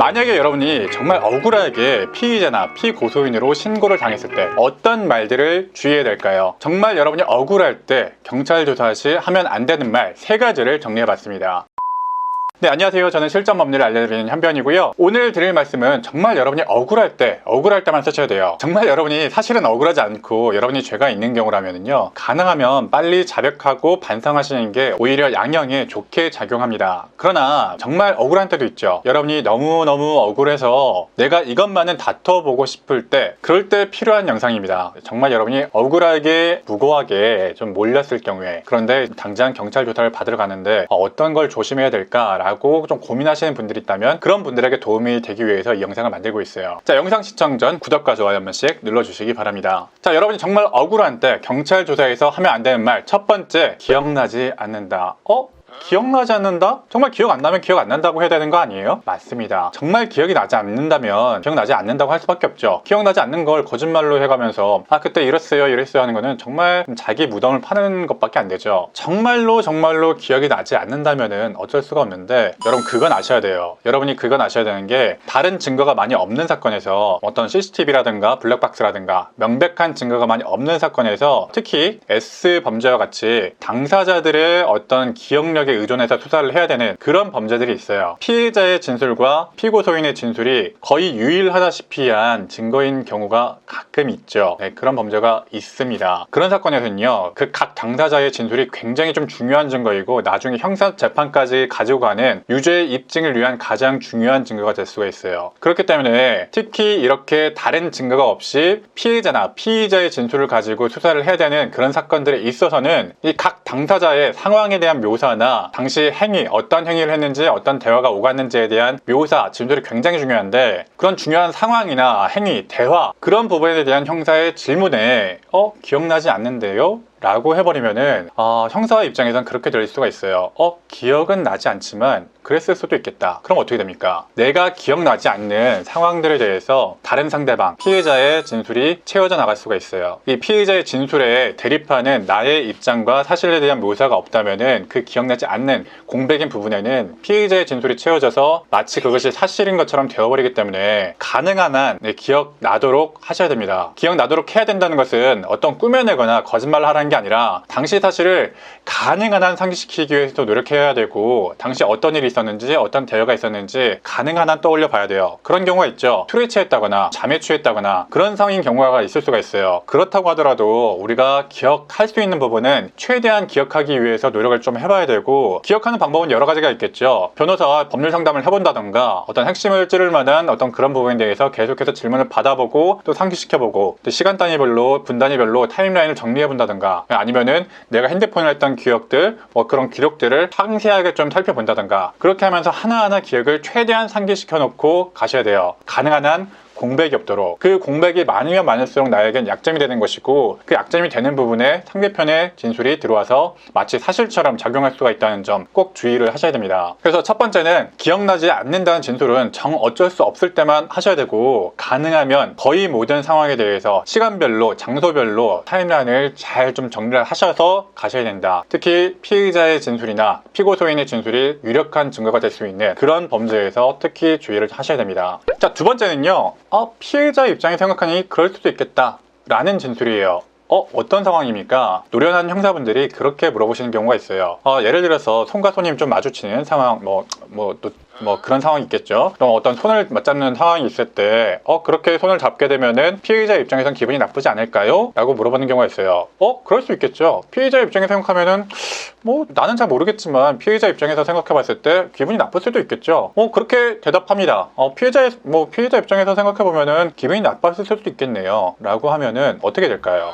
만약에 여러분이 정말 억울하게 피의자나 피고소인으로 신고를 당했을 때 어떤 말들을 주의해야 될까요? 정말 여러분이 억울할 때 경찰 조사 시 하면 안 되는 말 세 가지를 정리해 봤습니다. 네, 안녕하세요. 저는 실전 법률을 알려드리는 현변이고요. 오늘 드릴 말씀은 정말 여러분이 억울할 때, 억울할 때만 쓰셔야 돼요. 정말 여러분이 사실은 억울하지 않고 여러분이 죄가 있는 경우라면요. 가능하면 빨리 자백하고 반성하시는 게 오히려 양형에 좋게 작용합니다. 그러나 정말 억울한 때도 있죠. 여러분이 너무너무 억울해서 내가 이것만은 다퉈보고 싶을 때, 그럴 때 필요한 영상입니다. 정말 여러분이 억울하게, 무고하게 좀 몰렸을 경우에, 그런데 당장 경찰 조사를 받으러 가는데 어, 어떤 걸 조심해야 될까? 라고 좀 고민하시는 분들이 있다면 그런 분들에게 도움이 되기 위해서 이 영상을 만들고 있어요. 자, 영상 시청 전 구독과 좋아요 한 번씩 눌러주시기 바랍니다. 자, 여러분이 정말 억울한 때 경찰 조사에서 하면 안 되는 말 첫 번째, 기억나지 않는다. 어? 기억나지 않는다? 정말 기억 안 나면 기억 안 난다고 해야 되는 거 아니에요? 맞습니다. 정말 기억이 나지 않는다면 기억나지 않는다고 할 수밖에 없죠. 기억나지 않는 걸 거짓말로 해가면서 아 그때 이랬어요 이랬어요 하는 거는 정말 자기 무덤을 파는 것밖에 안 되죠. 정말로 정말로 기억이 나지 않는다면은 어쩔 수가 없는데 여러분 그건 아셔야 돼요. 여러분이 그건 아셔야 되는 게 다른 증거가 많이 없는 사건에서 어떤 CCTV라든가 블랙박스라든가 명백한 증거가 많이 없는 사건에서 특히 S 범죄와 같이 당사자들의 어떤 기억력 에 의존해서 수사를 해야 되는 그런 범죄들이 있어요. 피해자의 진술과 피고소인의 진술이 거의 유일하다시피 한 증거인 경우가 가끔 있죠. 네, 그런 범죄가 있습니다. 그런 사건에서는요, 그 각 당사자의 진술이 굉장히 좀 중요한 증거이고 나중에 형사 재판까지 가지고 가는 유죄 입증을 위한 가장 중요한 증거가 될 수가 있어요. 그렇기 때문에 특히 이렇게 다른 증거가 없이 피해자나 피의자의 진술을 가지고 수사를 해야 되는 그런 사건들에 있어서는 이 각 당사자의 상황에 대한 묘사나 당시 행위, 어떤 행위를 했는지 어떤 대화가 오갔는지에 대한 묘사, 진술이 굉장히 중요한데 그런 중요한 상황이나 행위, 대화 그런 부분에 대한 형사의 질문에 어? 기억나지 않는데요? 라고 해버리면은 어, 형사 입장에선 그렇게 될 수가 있어요. 어 기억은 나지 않지만 그랬을 수도 있겠다. 그럼 어떻게 됩니까? 내가 기억나지 않는 상황들에 대해서 다른 상대방 피해자의 진술이 채워져 나갈 수가 있어요. 이 피해자의 진술에 대립하는 나의 입장과 사실에 대한 묘사가 없다면은 그 기억나지 않는 공백인 부분에는 피해자의 진술이 채워져서 마치 그것이 사실인 것처럼 되어버리기 때문에 가능한 한 네, 기억 나도록 하셔야 됩니다. 기억 나도록 해야 된다는 것은 어떤 꾸며내거나 거짓말을 하라는 게 아니라 당시 사실을 가능한 한 상기시키기 위해서 노력해야 되고 당시 어떤 일이 있었는지 어떤 대화가 있었는지 가능한 한 떠올려 봐야 돼요. 그런 경우가 있죠. 술에 취했다거나 잠에 취했다거나 그런 상황인 경우가 있을 수가 있어요. 그렇다고 하더라도 우리가 기억할 수 있는 부분은 최대한 기억하기 위해서 노력을 좀 해봐야 되고 기억하는 방법은 여러 가지가 있겠죠. 변호사와 법률 상담을 해본다던가 어떤 핵심을 찌를 만한 어떤 그런 부분에 대해서 계속해서 질문을 받아보고 또 상기시켜보고 또 시간 단위별로 분 단위별로 타임라인을 정리해본다던가 아니면은 내가 핸드폰을 했던 기억들 뭐 그런 기록들을 상세하게 좀 살펴본다던가 그렇게 하면서 하나하나 기억을 최대한 상기시켜 놓고 가셔야 돼요. 가능한 한 공백이 없도록 그 공백이 많으면 많을수록 나에겐 약점이 되는 것이고 그 약점이 되는 부분에 상대편의 진술이 들어와서 마치 사실처럼 작용할 수가 있다는 점 꼭 주의를 하셔야 됩니다. 그래서 첫 번째는 기억나지 않는다는 진술은 정 어쩔 수 없을 때만 하셔야 되고 가능하면 거의 모든 상황에 대해서 시간별로 장소별로 타임라인을 잘 좀 정리를 하셔서 가셔야 된다. 특히 피의자의 진술이나 피고소인의 진술이 유력한 증거가 될 수 있는 그런 범죄에서 특히 주의를 하셔야 됩니다. 자, 두 번째는요. 어, 피해자 입장에 생각하니 그럴 수도 있겠다. 라는 진술이에요. 어, 어떤 상황입니까? 노련한 형사분들이 그렇게 물어보시는 경우가 있어요. 어, 예를 들어서 손과 손이 좀 마주치는 상황, 뭐, 뭐, 또, 뭐 그런 상황이 있겠죠. 그럼 어떤 손을 맞잡는 상황이 있을 때, 어, 그렇게 손을 잡게 되면은 피해자 입장에선 기분이 나쁘지 않을까요? 라고 물어보는 경우가 있어요. 어, 그럴 수 있겠죠. 피해자 입장에 생각하면은, 뭐, 나는 잘 모르겠지만, 피해자 입장에서 생각해 봤을 때 기분이 나쁠 수도 있겠죠. 어, 그렇게 대답합니다. 어, 피해자, 뭐, 피해자 입장에서 생각해 보면은 기분이 나빴을 수도 있겠네요. 라고 하면은 어떻게 될까요?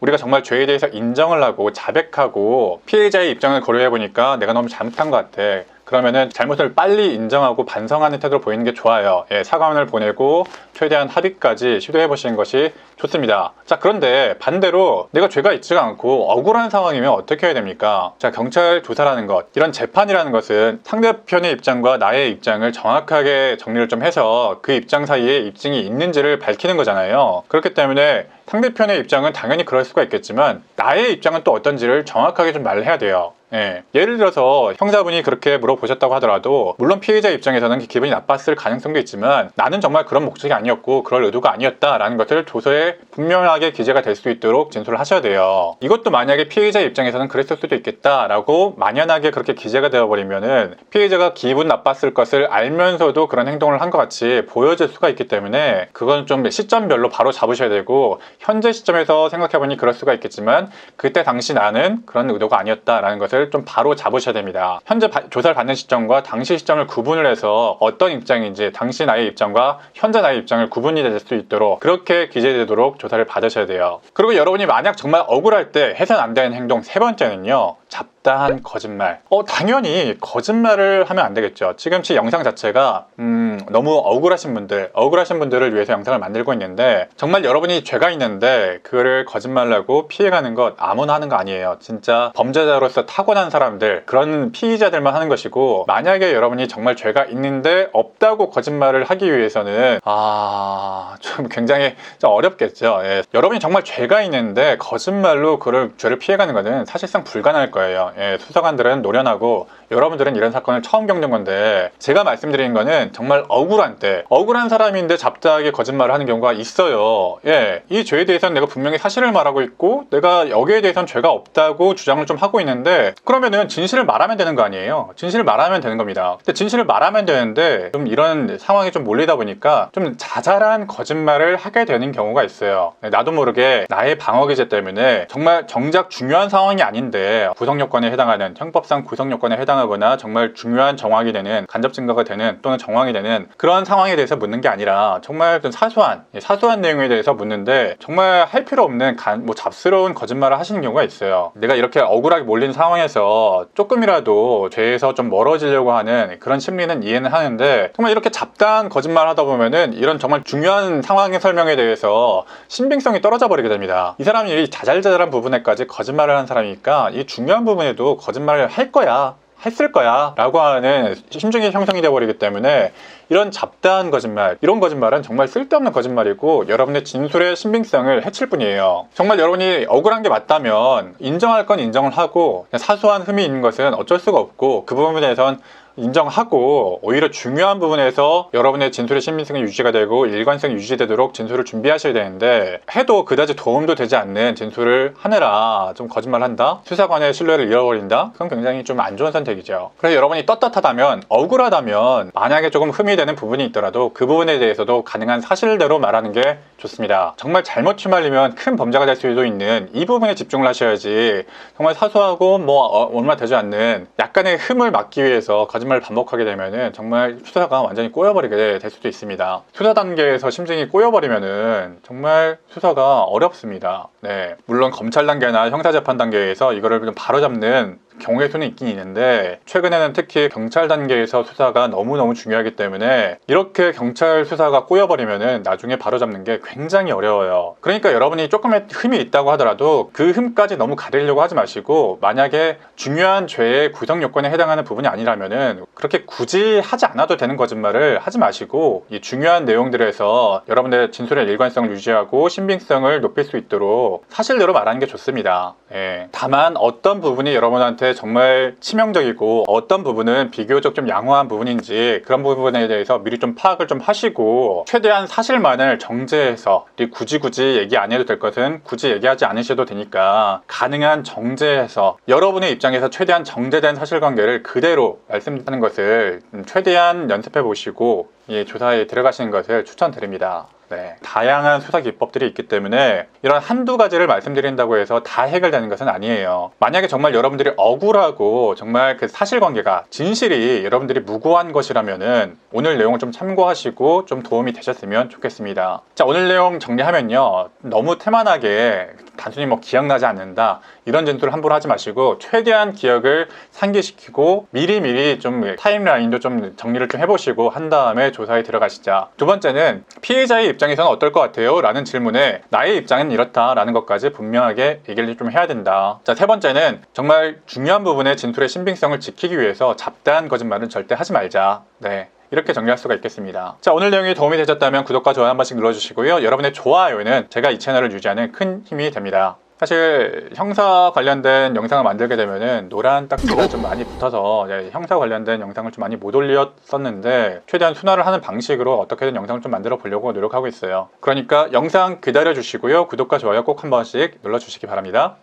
우리가 정말 죄에 대해서 인정을 하고 자백하고 피해자의 입장을 고려해 보니까 내가 너무 잘못한 것 같아. 그러면은 잘못을 빨리 인정하고 반성하는 태도를 보이는 게 좋아요. 예, 사과문을 보내고 최대한 합의까지 시도해 보시는 것이 좋습니다. 자, 그런데 반대로 내가 죄가 있지가 않고 억울한 상황이면 어떻게 해야 됩니까? 자, 경찰 조사라는 것, 이런 재판이라는 것은 상대편의 입장과 나의 입장을 정확하게 정리를 좀 해서 그 입장 사이에 입증이 있는지를 밝히는 거잖아요. 그렇기 때문에 상대편의 입장은 당연히 그럴 수가 있겠지만 나의 입장은 또 어떤지를 정확하게 좀 말을 해야 돼요. 예. 예를 들어서 형사분이 그렇게 물어보셨다고 하더라도 물론 피해자 입장에서는 기분이 나빴을 가능성도 있지만 나는 정말 그런 목적이 아니었고 그럴 의도가 아니었다라는 것을 조서에 분명하게 기재가 될 수 있도록 진술을 하셔야 돼요. 이것도 만약에 피해자 입장에서는 그랬을 수도 있겠다라고 만연하게 그렇게 기재가 되어버리면은 피해자가 기분 나빴을 것을 알면서도 그런 행동을 한 것 같이 보여질 수가 있기 때문에 그건 좀 시점별로 바로 잡으셔야 되고 현재 시점에서 생각해보니 그럴 수가 있겠지만 그때 당시 나는 그런 의도가 아니었다라는 것을 좀 바로 잡으셔야 됩니다. 현재 바- 조사를 받는 시점과 당시 시점을 구분을 해서 어떤 입장인지 당시 나의 입장과 현재 나의 입장을 구분이 될 수 있도록 그렇게 기재되도록 조사를 받으셔야 돼요. 그리고 여러분이 만약 정말 억울할 때 해서는 안 되는 행동 세 번째는요. 잡다한 거짓말. 어, 당연히 거짓말을 하면 안 되겠죠. 지금 제 영상 자체가, 음, 너무 억울하신 분들, 억울하신 분들을 위해서 영상을 만들고 있는데, 정말 여러분이 죄가 있는데, 그거를 거짓말하고 피해가는 것 아무나 하는 거 아니에요. 진짜 범죄자로서 타고난 사람들, 그런 피의자들만 하는 것이고, 만약에 여러분이 정말 죄가 있는데, 없다고 거짓말을 하기 위해서는, 아, 좀 굉장히 좀 어렵겠죠. 예. 여러분이 정말 죄가 있는데, 거짓말로 그를, 죄를 피해가는 것은 사실상 불가능할 거예요. 예, 수사관들은 노련하고 여러분들은 이런 사건을 처음 겪는 건데 제가 말씀드리는 거는 정말 억울한 때 억울한 사람인데 잡다하게 거짓말을 하는 경우가 있어요. 예, 이 죄에 대해서는 내가 분명히 사실을 말하고 있고 내가 여기에 대해서는 죄가 없다고 주장을 좀 하고 있는데 그러면은 진실을 말하면 되는 거 아니에요. 진실을 말하면 되는 겁니다. 근데 진실을 말하면 되는데 좀 이런 상황이 좀 몰리다 보니까 좀 자잘한 거짓말을 하게 되는 경우가 있어요. 네, 나도 모르게 나의 방어 기제 때문에 정말 정작 중요한 상황이 아닌데 구성 요건에 해당하는 형법상 구성 요건에 해당하거나 정말 중요한 정황이 되는 간접 증거가 되는 또는 정황이 되는 그런 상황에 대해서 묻는 게 아니라 정말 좀 사소한 예, 사소한 내용에 대해서 묻는데 정말 할 필요 없는 간, 뭐 잡스러운 거짓말을 하시는 경우가 있어요. 내가 이렇게 억울하게 몰린 상황에서 조금이라도 죄에서 좀 멀어지려고 하는 그런 심리는 이해는 하는데 정말 이렇게 잡다한 거짓말 하다 보면은 이런 정말 중요한 상황의 설명에 대해서 신빙성이 떨어져 버리게 됩니다. 이 사람이 이 자잘자잘한 부분에까지 거짓말을 한 사람이니까 이 중요한 부분에도 거짓말을 할 거야. 했을 거야 라고 하는 심증이 형성이 되어버리기 때문에 이런 잡다한 거짓말 이런 거짓말은 정말 쓸데없는 거짓말이고 여러분의 진술의 신빙성을 해칠 뿐이에요. 정말 여러분이 억울한 게 맞다면 인정할 건 인정을 하고 사소한 흠이 있는 것은 어쩔 수가 없고 그 부분에 대해서는 인정하고 오히려 중요한 부분에서 여러분의 진술의 신빙성이 유지가 되고 일관성이 유지되도록 진술을 준비하셔야 되는데 해도 그다지 도움도 되지 않는 진술을 하느라 좀 거짓말한다? 수사관의 신뢰를 잃어버린다? 그건 굉장히 좀 안 좋은 선택이죠. 그래서 여러분이 떳떳하다면 억울하다면 만약에 조금 흠이 되는 부분이 있더라도 그 부분에 대해서도 가능한 사실대로 말하는 게 좋습니다. 정말 잘못 휘말리면 큰 범죄가 될 수도 있는 이 부분에 집중을 하셔야지 정말 사소하고 뭐 어, 얼마 되지 않는 약간의 흠을 막기 위해서 거짓말 을 반복하게 되면은 정말 수사가 완전히 꼬여버리게 될 수도 있습니다. 수사 단계에서 심증이 꼬여버리면은 정말 수사가 어렵습니다. 네. 물론 검찰 단계나 형사재판 단계에서 이거를 좀 바로잡는 경우의 수는 있긴 있는데 최근에는 특히 경찰 단계에서 수사가 너무너무 중요하기 때문에 이렇게 경찰 수사가 꼬여버리면은 나중에 바로잡는 게 굉장히 어려워요. 그러니까 여러분이 조금의 흠이 있다고 하더라도 그 흠까지 너무 가리려고 하지 마시고 만약에 중요한 죄의 구성 요건에 해당하는 부분이 아니라면은 그렇게 굳이 하지 않아도 되는 거짓말을 하지 마시고 이 중요한 내용들에서 여러분의 진술의 일관성을 유지하고 신빙성을 높일 수 있도록 사실대로 말하는 게 좋습니다. 예. 다만 어떤 부분이 여러분한테 정말 치명적이고 어떤 부분은 비교적 좀 양호한 부분인지 그런 부분에 대해서 미리 좀 파악을 좀 하시고 최대한 사실만을 정제해서 이 굳이 굳이 얘기 안 해도 될 것은 굳이 얘기하지 않으셔도 되니까 가능한 정제해서 여러분의 입장에서 최대한 정제된 사실관계를 그대로 말씀하는 것을 최대한 연습해 보시고 이 조사에 들어가시는 것을 추천드립니다. 네. 다양한 수사 기법들이 있기 때문에 이런 한두 가지를 말씀드린다고 해서 다 해결되는 것은 아니에요. 만약에 정말 여러분들이 억울하고 정말 그 사실관계가 진실이 여러분들이 무고한 것이라면은 오늘 내용을 좀 참고하시고 좀 도움이 되셨으면 좋겠습니다. 자, 오늘 내용 정리하면요. 너무 태만하게 단순히 뭐 기억나지 않는다 이런 진술을 함부로 하지 마시고 최대한 기억을 상기시키고 미리미리 좀 타임라인도 좀 정리를 좀 해보시고 한 다음에 조사에 들어가시자. 두 번째는 피해자의 입장에서는 어떨 것 같아요? 라는 질문에 나의 입장은 이렇다라는 것까지 분명하게 얘기를 좀 해야 된다. 자, 세 번째는 정말 중요한 부분의 진술의 신빙성을 지키기 위해서 잡다한 거짓말은 절대 하지 말자. 네. 이렇게 정리할 수가 있겠습니다. 자, 오늘 내용이 도움이 되셨다면 구독과 좋아요 한 번씩 눌러주시고요. 여러분의 좋아요는 제가 이 채널을 유지하는 큰 힘이 됩니다. 사실 형사 관련된 영상을 만들게 되면은 노란 딱지가 좀 많이 붙어서 네, 형사 관련된 영상을 좀 많이 못 올렸었는데 최대한 순화를 하는 방식으로 어떻게든 영상을 좀 만들어 보려고 노력하고 있어요. 그러니까 영상 기다려 주시고요. 구독과 좋아요 꼭 한 번씩 눌러 주시기 바랍니다.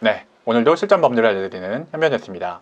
네, 오늘도 실전 법률을 알려드리는 현면이었습니다.